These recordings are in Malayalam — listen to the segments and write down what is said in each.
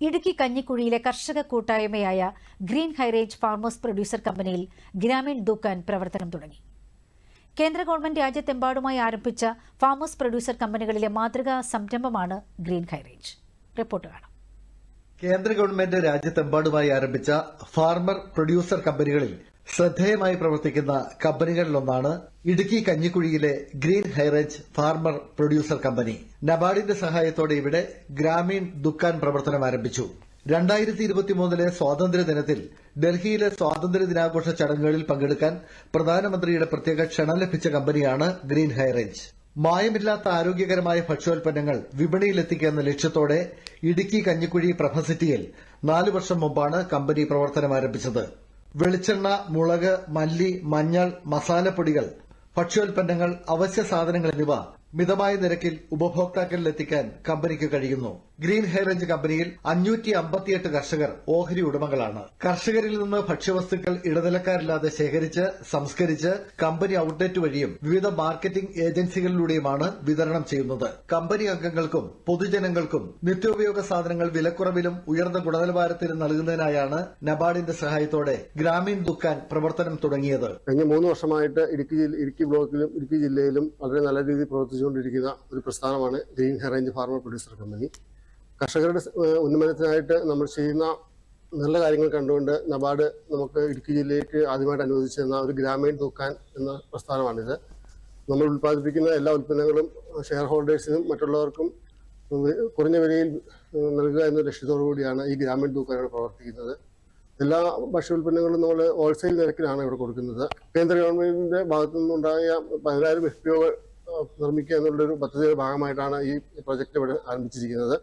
ഇടുക്കി കഞ്ഞിക്കുഴിയിലെ കർഷക കൂട്ടായ്മയായ ഗ്രീൻ ഹൈറേഞ്ച് ഫാർമേഴ്സ് പ്രൊഡ്യൂസർ കമ്പനിയിൽ ഗ്രാമീൺ ദുക്കാൻ പ്രവർത്തനം തുടങ്ങി. കേന്ദ്ര ഗവൺമെന്റ് രാജ്യത്തെമ്പാടുമായി ആരംഭിച്ച ഫാർമേഴ്സ് പ്രൊഡ്യൂസർ കമ്പനികളിലെ മാതൃകാ സംരംഭമാണ് ഗ്രീൻ ഹൈറേഞ്ച്. റിപ്പോർട്ട് കാണാം. കേന്ദ്ര ഗവൺമെന്റ് രാജ്യത്തെമ്പാടുമായി ആരംഭിച്ച ഫാർമർ പ്രൊഡ്യൂസർ കമ്പനികളിൽ ശ്രദ്ധേയമായി പ്രവർത്തിക്കുന്ന കമ്പനികളിലൊന്നാണ് Idukki കഞ്ഞിക്കുഴിയിലെ green high range farmer producer company. നബാർഡിന്റെ സഹായത്തോടെ ഇവിടെ ഗ്രാമീൺ ദുക്കാൻ പ്രവർത്തനം ആരംഭിച്ചു. രണ്ടായിരത്തി ഇരുപത്തിമൂന്നിലെ സ്വാതന്ത്ര്യ ദിനത്തിൽ ഡൽഹിയിലെ സ്വാതന്ത്ര്യ ദിനാഘോഷ ചടങ്ങുകളിൽ പങ്കെടുക്കാൻ പ്രധാനമന്ത്രിയുടെ പ്രത്യേക ക്ഷണം ലഭിച്ച കമ്പനിയാണ് ഗ്രീൻ ഹൈറേഞ്ച്. മായമില്ലാത്ത ആരോഗ്യകരമായ ഭക്ഷ്യോൽപ്പന്നങ്ങൾ വിപണിയിലെത്തിക്കുക എന്ന ലക്ഷ്യത്തോടെ ഇടുക്കി കഞ്ഞിക്കുഴി പ്രഭസിറ്റിയിൽ നാലു വർഷം മുമ്പാണ് കമ്പനി പ്രവർത്തനം ആരംഭിച്ചത്. വെളിച്ചെണ്ണ മുളക് മല്ലി മഞ്ഞൾ മസാലപ്പൊടികൾ ഭക്ഷ്യോൽപ്പന്നങ്ങൾ അവശ്യ സാധനങ്ങൾ എന്നിവ മിതമായ നിരക്കിൽ ഉപഭോക്താക്കളിൽ എത്തിക്കാൻ കമ്പനിക്ക് കഴിയുന്നു. ഗ്രീൻ ഹൈറേഞ്ച് കമ്പനിയിൽ അഞ്ഞൂറ്റി അമ്പത്തിയെട്ട് കർഷകർ ഓഹരി ഉടമകളാണ്. കർഷകരിൽ നിന്ന് ഭക്ഷ്യവസ്തുക്കൾ ഇടനിലക്കാരില്ലാതെ ശേഖരിച്ച് സംസ്കരിച്ച് കമ്പനി ഔട്ട്ലെറ്റ് വഴിയും വിവിധ മാർക്കറ്റിംഗ് ഏജൻസികളിലൂടെയുമാണ് വിതരണം ചെയ്യുന്നത്. കമ്പനി അംഗങ്ങൾക്കും പൊതുജനങ്ങൾക്കും നിത്യോപയോഗ സാധനങ്ങൾ വിലക്കുറവിലും ഉയർന്ന ഗുണനിലവാരത്തിലും നൽകുന്നതിനായാണ് നബാർഡിന്റെ സഹായത്തോടെ ഗ്രാമീൺ ദുക്കാൻ പ്രവർത്തനം തുടങ്ങിയത്. കഴിഞ്ഞ മൂന്ന് വർഷമായിട്ട് ഇടുക്കി ഇടുക്കി ബ്ലോക്കിലും ഇടുക്കി ജില്ലയിലും വളരെ നല്ല രീതിയിൽ പ്രവർത്തിച്ചുകൊണ്ടിരിക്കുന്ന ഒരു പ്രസ്ഥാനമാണ് green high range farmer producer company. കർഷകരുടെ ഉന്നമനത്തിനായിട്ട് നമ്മൾ ചെയ്യുന്ന നല്ല കാര്യങ്ങൾ കണ്ടുകൊണ്ട് നബാർഡ് നമുക്ക് ഇടുക്കി ജില്ലയിലേക്ക് ആദ്യമായിട്ട് അനുവദിച്ചിരുന്ന ഒരു ഗ്രാമീൺ തൂക്കാൻ എന്ന പ്രസ്ഥാനമാണിത്. നമ്മൾ ഉൽപ്പാദിപ്പിക്കുന്ന എല്ലാ ഉൽപ്പന്നങ്ങളും ഷെയർ ഹോൾഡേഴ്സിനും മറ്റുള്ളവർക്കും കുറഞ്ഞ വിലയിൽ നൽകുക എന്ന ലക്ഷ്യത്തോടു കൂടിയാണ് ഈ ഗ്രാമീൺ തൂക്കാനുകൾ പ്രവർത്തിക്കുന്നത്. എല്ലാ ഭക്ഷ്യ ഉൽപ്പന്നങ്ങളും നമ്മൾ ഹോൾസെയിൽ നിരക്കിലാണ് ഇവിടെ കൊടുക്കുന്നത്. കേന്ദ്ര ഗവൺമെന്റിന്റെ ഭാഗത്തു നിന്നുണ്ടായ പതിനായിരം എഫ് പി നിർമ്മിക്കുക എന്നുള്ളൊരു പദ്ധതിയുടെ ഭാഗമായിട്ടാണ് ഈ പ്രൊജക്ട് ഇവിടെ ആരംഭിച്ചിരിക്കുന്നത്.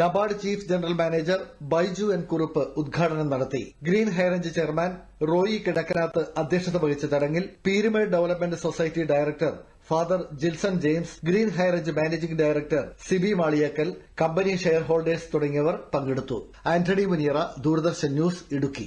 NABARD chief general manager Baiju N Kurup ഉദ്ഘാടനം നടത്തി. Green high range chairman Roy Kidakkanath അധ്യക്ഷത വഹിച്ച ചടങ്ങിൽ Peermade development society director father Jilson James green high range managing director Siby Maliyakkal company share holders തുടങ്ങിയവർ പങ്കെടുത്തു. Antony Muniyara Doordarshan news Idukki.